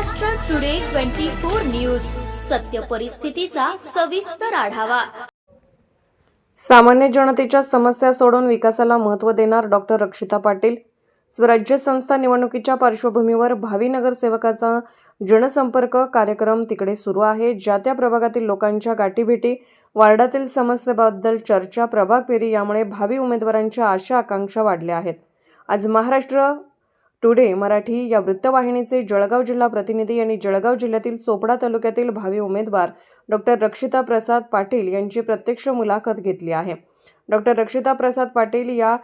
Maharashtra today twenty four news सत्य परिस्थितीचा सविस्तर आढावा. सामान्य जनतेच्या समस्या सोडून विकासाला महत्त्व देणार डॉक्टर रक्षिता पाटील. स्वराज्य संस्था निवडणुकीच्या पार्श्वभूमीवर भावी नगरसेवकाचा जनसंपर्क कार्यक्रम तिकडे सुरू आहे. ज्या त्या प्रभागातील लोकांच्या गाठीभेटी वार्डातील समस्येबद्दल चर्चा प्रभाग फेरी यामुळे भावी उमेदवारांच्या आशा आकांक्षा वाढल्या आहेत. आज महाराष्ट्र टुडे मराठी या वृत्तवाहिनीचे जळगाव जिल्हा प्रतिनिधी यांनी जळगाव जिल्ह्यातील चोपडा तालुक्यातील भावी उमेदवार डॉक्टर रक्षिता प्रसाद पाटील यांची प्रत्यक्ष मुलाखत घेतली आहे. डॉक्टर रक्षिता प्रसाद पाटील या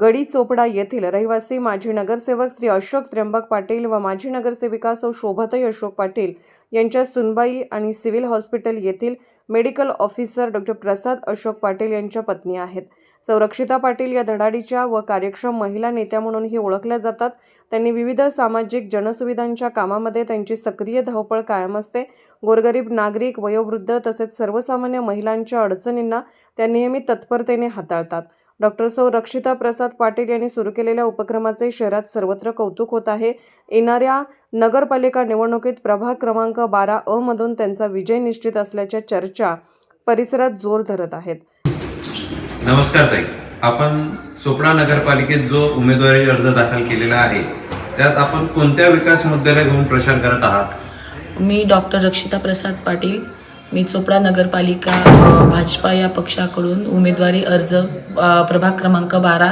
गडी चोपडा येथील रहिवासी माजी नगरसेवक श्री अशोक त्र्यंबक पाटील व माजी नगरसेविका सौ शोभाताई अशोक पाटील यांच्या सुनबाई आणि सिव्हिल हॉस्पिटल येथील medical officer doctor Prasad Ashok Patil यांच्या पत्नी आहेत. संरक्षिता पाटील या धडाडीच्या व कार्यक्षम महिला नेत्या म्हणूनही ओळखल्या जातात. त्यांनी विविध सामाजिक जनसुविधांच्या कामामध्ये त्यांची सक्रिय धावपळ कायम असते. गोरगरीब नागरिक वयोवृद्ध तसेच सर्वसामान्य महिलांच्या अडचणींना त्या नेहमी तत्परतेने हाताळतात. डॉक्टर सौ रक्षिता प्रसाद पाटील यांनी सुरू केलेल्या उपक्रमाचे शहरात सर्वत्र कौतुक होत आहे. येणाऱ्या नगरपालिका निवडणुकीत प्रभाग क्रमांक बारा अ मधून त्यांचा विजय निश्चित असल्याच्या चर्चा परिसरात जोर धरत आहेत. नमस्कार ताई. आपण चोपडा नगरपालिकेत जो उमेदवारी अर्ज दाखल केलेला आहे त्यात आपण कोणत्या विकास मुद्द्याला घेऊन प्रचार करत आहात? मी डॉक्टर रक्षिता प्रसाद पाटील मी चोपडा नगरपालिका भाजपा या पक्षाकडून उमेदवारी अर्ज प्रभाग क्रमांक बारा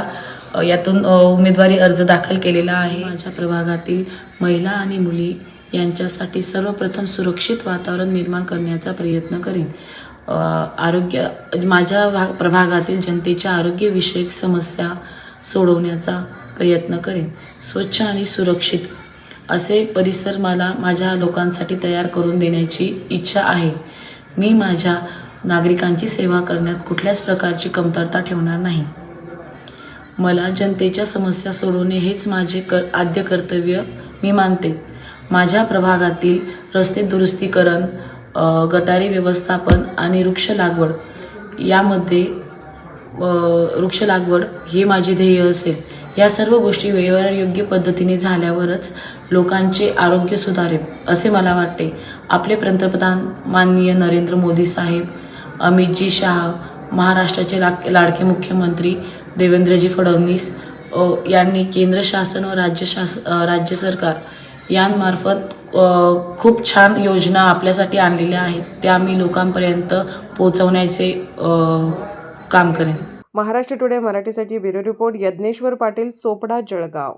यातून उमेदवारी अर्ज दाखल केलेला आहे. माझ्या प्रभागातील महिला आणि मुली यांच्यासाठी सर्वप्रथम सुरक्षित वातावरण निर्माण करण्याचा प्रयत्न करेन. आरोग्य माझ्या भा प्रभागातील जनतेच्या आरोग्यविषयक समस्या सोडवण्याचा प्रयत्न करेन. स्वच्छ आणि सुरक्षित असे परिसर मला माझ्या लोकांसाठी तयार करून देण्याची इच्छा आहे. मी माझ्या नागरिकांची सेवा करण्यात कुठल्याच प्रकारची कमतरता ठेवणार नाही. मला जनतेच्या समस्या सोडवणे हेच माझे क आद्य कर्तव्य मी मानते. माझ्या प्रभागातील रस्ते दुरुस्तीकरण गटारी व्यवस्थापन आणि वृक्ष लागवड यामध्ये वृक्ष लागवड हे माझे ध्येय असेल. या सर्व गोष्टी वेळेवर योग्य पद्धतीने झाल्यावरच लोकांचे आरोग्य सुधारेल असे मला वाटते. आपले पंतप्रधान माननीय नरेंद्र मोदी साहेब अमितजी शाह महाराष्ट्राचे लाक लाडके मुख्यमंत्री देवेंद्रजी फडणवीस यांनी केंद्र शासन व राज्य शास राज्य सरकार यांमार्फत खूप छान योजना आपल्यासाठी आणलेल्या आहेत. त्या मी लोकांपर्यंत पोचवण्याचे काम करेन. महाराष्ट्र टुडे मराठीसाठी ब्युरो रिपोर्ट यज्ञेश्वर पाटील चोपडा जळगाव.